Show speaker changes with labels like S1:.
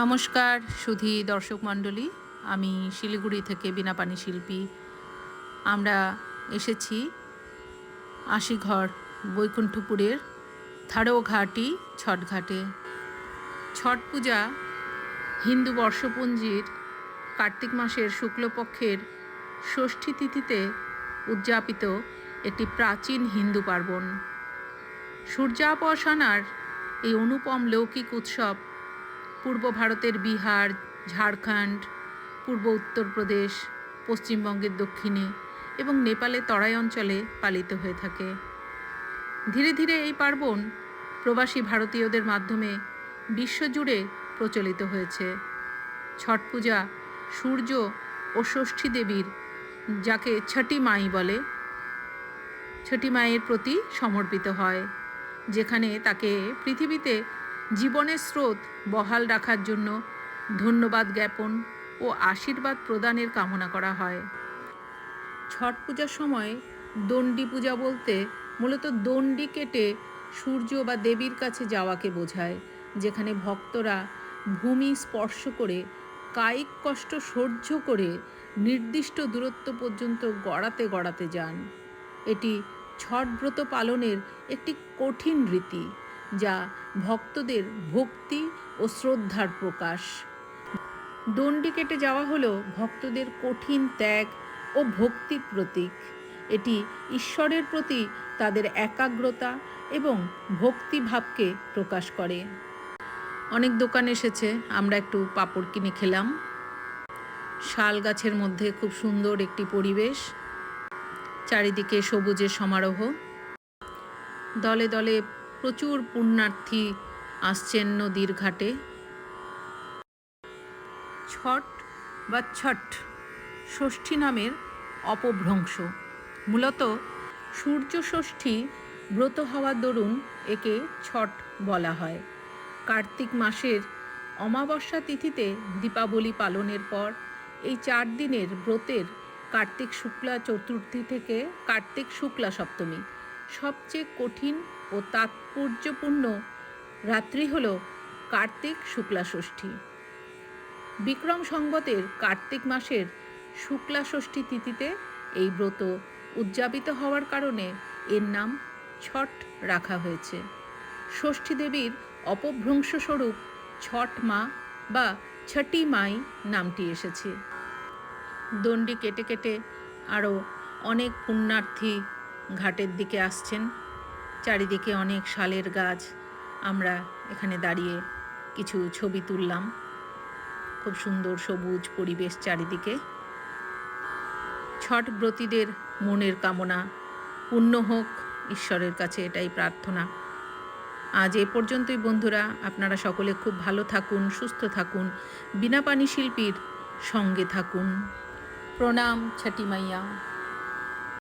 S1: নমস্কার সুধী দর্শক মণ্ডলী আমি শিলিগুড়ি থেকে বিনাপানি শিল্পী আমরা এসেছি আশিঘর বৈকুণ্ঠপুরের থারোঘাটি ছটঘাটে ছট পূজা হিন্দু বর্ষপঞ্জির কার্তিক মাসের শুক্লপক্ষের ষষ্ঠী তিথিতে উদযাপিত একটি প্রাচীন হিন্দু পার্বণ সূর্যাপসানার এই অনুপম লৌকিক উৎসব পূর্ব ভারতের বিহার ঝাড়খণ্ড পূর্ব উত্তরপ্রদেশ পশ্চিমবঙ্গের দক্ষিণে এবং নেপালে তরাই অঞ্চলে পালিত হয়ে থাকে ধীরে ধীরে এই পার্বণ প্রবাসী ভারতীয়দের মাধ্যমে বিশ্বজুড়ে প্রচলিত হয়েছে ছট পূজা সূর্য ও ষষ্ঠী দেবীর যাকে ছটি মাই বলে ছটি মায়ের প্রতি সমর্পিত হয় যেখানে তাকে পৃথিবীতে জীবনের স্রোত বহাল রাখার জন্য ধন্যবাদ জ্ঞাপন ও আশীর্বাদ প্রদানের কামনা করা হয় ছট পূজার সময় দণ্ডি পূজা বলতে মূলত দণ্ডি কেটে সূর্য বা দেবীর কাছে যাওয়াকে বোঝায় যেখানে ভক্তরা ভূমি স্পর্শ করে কায়িক কষ্ট সহ্য করে নির্দিষ্ট দূরত্ব পর্যন্ত গড়াতে গড়াতে যান এটি ছট ব্রত পালনের একটি কঠিন রীতি যা ভক্তদের ভক্তি ও শ্রদ্ধার প্রকাশ দণ্ডি কেটে যাওয়া হলো ভক্তদের কঠিন ত্যাগ ও ভক্তির প্রতীক এটি ঈশ্বরের প্রতি তাদের একাগ্রতা এবং ভক্তিভাবকে প্রকাশ করে অনেক দোকান এসেছে আমরা একটু পাপড় কিনে খেলাম শাল গাছের মধ্যে খুব সুন্দর একটি পরিবেশ চারিদিকে সবুজের সমারোহ দলে দলে প্রচুর পুণ্যার্থী আসছেন নদীর ঘাটে ছট বা ছট ষষ্ঠী নামের অপভ্রংশ মূলত সূর্য ষষ্ঠী ব্রত হওয়ার দরুন একে ছট বলা হয় কার্তিক মাসের অমাবস্যা তিথিতে দীপাবলি পালনের পর এই চার দিনের ব্রতের কার্তিক শুক্লা চতুর্থী থেকে কার্তিক শুক্লা সপ্তমী সবচেয়ে কঠিন ও তাৎপর্যপূর্ণ রাত্রি হল কার্তিক শুক্লা ষষ্ঠী বিক্রম সংবতের কার্তিক মাসের শুক্লা ষষ্ঠী তিথিতে এই ব্রত উদযাপিত হওয়ার কারণে এর নাম ছট রাখা হয়েছে ষষ্ঠী দেবীর অপভ্রংশস্বরূপ ছট মা বা ছটি মাই নামটি এসেছে দণ্ডি কেটে কেটে আরও অনেক পুণ্যার্থী ঘাটের দিকে আসছেন চারিদিকে অনেক শালের গাছ আমরা এখানে দাঁড়িয়ে কিছু ছবি তুললাম খুব সুন্দর সবুজ পরিবেশ চারিদিকে ছট ব্রতীদের মনের কামনা পূর্ণ হোক ঈশ্বরের কাছে এটাই প্রার্থনা আজ এ পর্যন্তই বন্ধুরা আপনারা সকলে খুব ভালো থাকুন সুস্থ থাকুন বিনা পানি শিল্পীর সঙ্গে থাকুন প্রণাম ছাটিমাইয়া মাইয়া